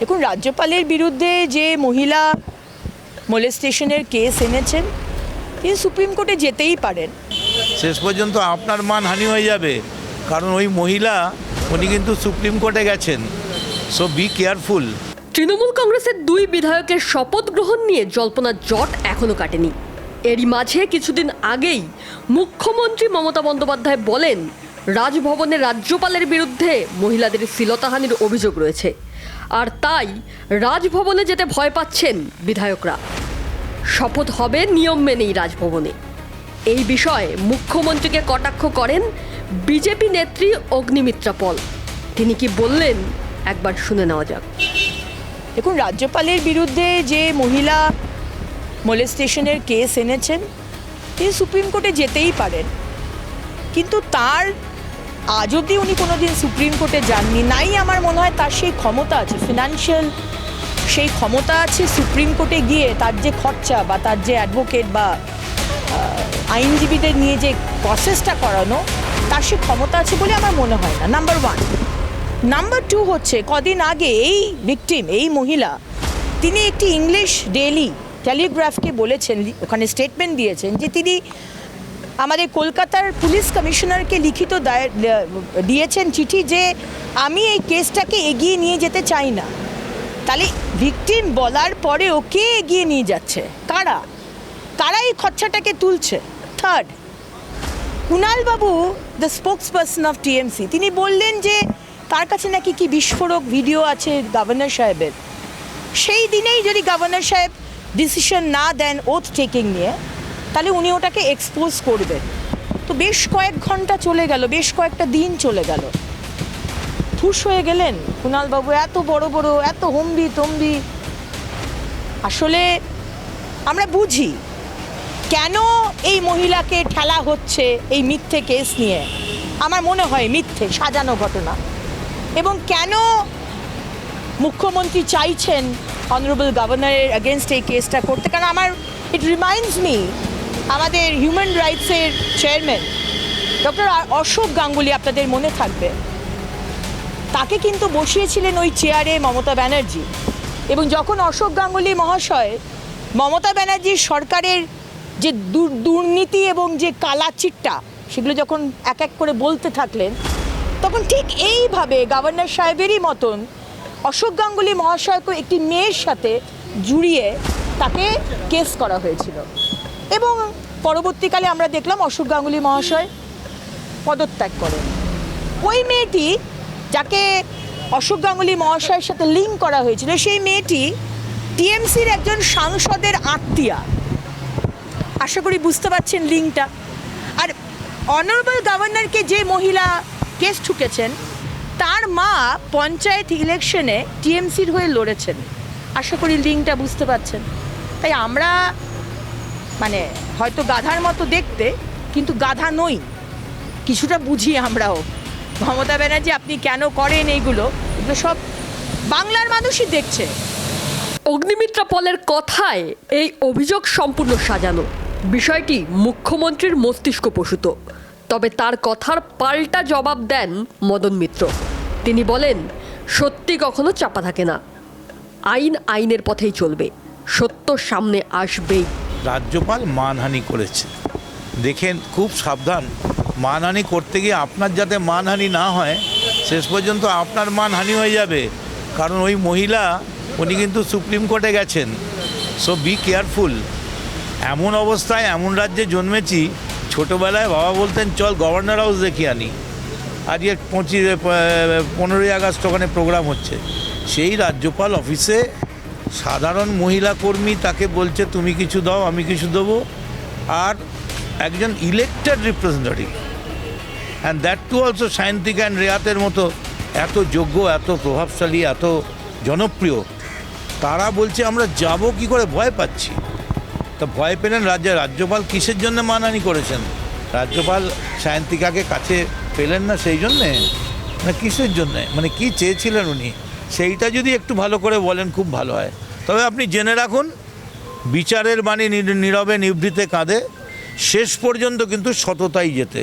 দেখুন রাজ্যপালের বিরুদ্ধে যে মহিলা মোলেস্টেশনের কেস এনেছেন তিনি সুপ্রিম কোর্টে যেতেই পারেন। শেষ পর্যন্ত আপনার মান হানি হয়ে যাবে। কারণ ওই মহিলা উনি কিন্তু সুপ্রিম কোর্টে গেছেন। সো বি কেয়ারফুল তৃণমূল কংগ্রেসের দুই বিধায়কের শপথ গ্রহণ নিয়ে জল্পনার জট এখনও কাটেনি। এরই মাঝে কিছুদিন আগেই মুখ্যমন্ত্রী মমতা বন্দ্যোপাধ্যায় বলেন রাজভবনে রাজ্যপালের বিরুদ্ধে মহিলাদের শ্লীলতাহানির অভিযোগ রয়েছে। আর তাই রাজভবনে যেতে ভয় পাচ্ছেন বিধায়করা। শপথ হবে নিয়ম মেনেই রাজভবনে। এই বিষয়ে মুখ্যমন্ত্রীকে কটাক্ষ করেন বিজেপি নেত্রী অগ্নিমিত্রা পল। তিনি কি বললেন? একবার শুনে নেওয়া যাক। দেখুন, রাজ্যপালের বিরুদ্ধে যে মহিলা মোলেস্টেশনের কেস এনেছেন, তিনি সুপ্রিম কোর্টে যেতেই পারেন। কিন্তু তার আজ অবধি উনি কোনোদিন সুপ্রিম কোর্টে যাননি। নাই আমার মনে হয় তার সেই ক্ষমতা আছে ফিনান্সিয়াল সেই ক্ষমতা আছে সুপ্রিম কোর্টে গিয়ে তার যে খরচা বা তার যে অ্যাডভোকেট বা আইনজীবীদের নিয়ে যে প্রসেসটা করানো, তার সে ক্ষমতা আছে বলে আমার মনে হয় না। নাম্বার ওয়ান নাম্বার টু হচ্ছে, কদিন আগে এই ভিকটিম এই মহিলা, তিনি একটি ইংলিশ ডেলি টেলিগ্রাফকে বলেছেন, ওখানে স্টেটমেন্ট দিয়েছেন যে তিনি আমাদের কলকাতার পুলিশ কমিশনারকে লিখিত দিয়েছেন চিঠি যে আমি এই কেসটাকে এগিয়ে নিয়ে যেতে চাই না। তাহলে ভিকটিম বলার পরে ওকে এগিয়ে নিয়ে যাচ্ছে? কারা? কারা এই খরচাটাকে তুলছে? থার্ড কুণাল বাবু the spokesperson of TMC তিনি বললেন যে তার কাছে নাকি কি বিস্ফোরক ভিডিও আছে গভর্নর সাহেবের। সেই দিনেই যদি গভর্নর সাহেব ডিসিশন না দেন ওথ টেকিং নিয়ে তাহলে উনি ওটাকে এক্সপোজ করবেন তো বেশ কয়েক ঘণ্টা চলে গেল, বেশ কয়েকটা দিন চলে গেল। ফুস হয়ে গেলেন। কুণালবাবু এত বড় বড়, এত হম্বি তম্বি। আসলে আমরা বুঝি কেন এই মহিলাকে ঠেলা হচ্ছে এই মিথ্যে কেস নিয়ে। আমার মনে হয় মিথ্যে, সাজানো ঘটনা। এবং কেন মুখ্যমন্ত্রী চাইছেন অনারেবল গভর্নরের এগেনস্ট এই কেসটা করতে? কারণ আমার ইট রিমাইন্ডস মি আমাদের হিউম্যান রাইটসের চেয়ারম্যান ডক্টর অশোক গাঙ্গুলি আপনাদের মনে থাকবে। তাকে কিন্তু বসিয়েছিলেন ওই চেয়ারে মমতা ব্যানার্জি। এবং যখন অশোক গাঙ্গুলি মহাশয় মমতা ব্যানার্জির সরকারের যে দুর- দুর্নীতি এবং যে কালা চিট্টা সেগুলো যখন এক এক করে বলতে থাকলেন, তখন ঠিক এইভাবে গভর্নর সাহেবেরই মতন অশোক গাঙ্গুলি মহাশয়কে একটি মেয়ের সাথে জুড়িয়ে তাকে কেস করা হয়েছিল। এবং পরবর্তীকালে আমরা দেখলাম অশোক গাঙ্গুলি মহাশয় পদত্যাগ করেন। ওই মেয়েটি যাকে অশোক গাঙ্গুলি মহাশয়ের সাথে লিঙ্ক করা হয়েছিল, সেই মেয়েটি টিএমসির একজন সাংসদের আত্মীয়া। আশা করি বুঝতে পারছেন লিঙ্কটা আর অনারেবল গভর্নরকে যে মহিলা কেস ঠুকেছেন, তার মা পঞ্চায়েত ইলেকশনে টিএমসির হয়ে লড়েছেন। আশা করি লিঙ্কটা বুঝতে পারছেন। তাই আমরা মানে হয়তো গাধার মতো দেখতে, কিন্তু গাধা নই। কিছুটা বুঝি আমরাও। মমতা ব্যানার্জি, আপনি কেন করেন এইগুলো? এগুলো সব বাংলার মানুষই দেখছে। অগ্নিমিত্রা পলের কথায় এই অভিযোগ সম্পূর্ণ সাজানো। বিষয়টি মুখ্যমন্ত্রীর মস্তিষ্ক প্রসূত। তবে তার কথার পাল্টা জবাব দেন মদন মিত্র। তিনি বলেন, সত্যি কখনো চাপা থাকে না। আইন আইনের পথেই চলবে। সত্য সামনে আসবেই। রাজ্যপাল মানহানি করেছে দেখেন, খুব সাবধান। মানহানি করতে গিয়ে আপনার যাতে মানহানি না হয়, শেষ পর্যন্ত আপনার মানহানি হয়ে যাবে। কারণ ওই মহিলা, উনি কিন্তু সুপ্রিম কোর্টে গেছেন। সো বি কেয়ারফুল এমন অবস্থায় এমন রাজ্যে জন্মেছি, ছোটোবেলায় বাবা বলতেন, চল গভর্নর হাউস দেখি আনি। আজকে পঁচিশ পনেরোই আগস্ট ওখানে প্রোগ্রাম হচ্ছে। সেই রাজ্যপাল অফিসে সাধারণ মহিলা কর্মী তাকে বলছে, তুমি কিছু দাও, আমি কিছু দেবো। আর একজন elected representative and that too also Sayantik and রেয়াতের মতো এত যোগ্য, এত প্রভাবশালী, এত জনপ্রিয়। তারা বলছে, আমরা যাব কি করে? ভয় পাচ্ছি। তা ভয় পেলেন রাজ্যে, রাজ্যপাল কিসের জন্য মানানি করেছেন? রাজ্যপাল সায়ন্তিকাকে কাছে পেলেন না সেই জন্যে? না কিসের জন্যে? মানে কি চেয়েছিলেন উনি? সেইটা যদি একটু ভালো করে বলেন, খুব ভালো হয়। তবে আপনি জেনে রাখুন, বিচারের বাণী নীরবে নিভৃতে কাঁদে, শেষ পর্যন্ত কিন্তু সততাই যেতে